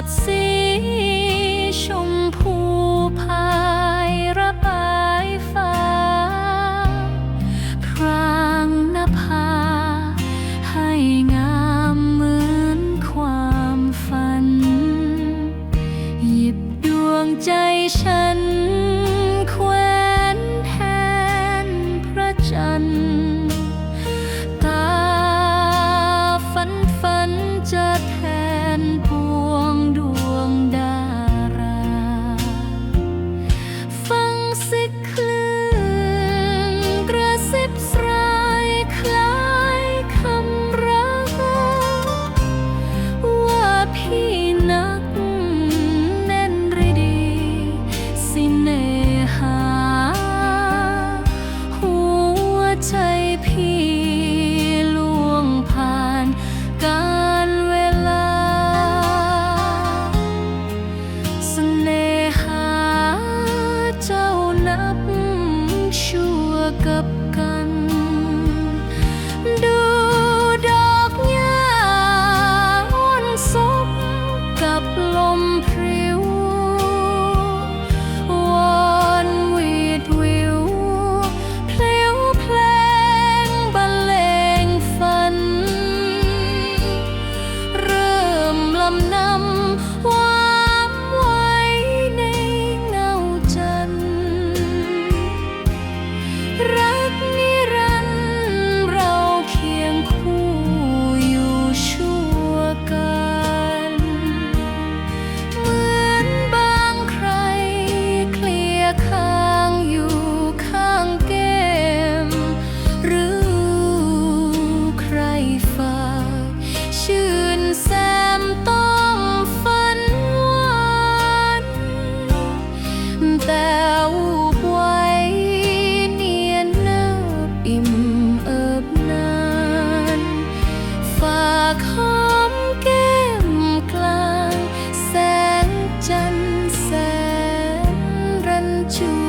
not see plum tree. แล้ไว้เนียนเนิบอิ่มอบนาน ฝากหอมแก้มกลาง แสงจันแสนรันชู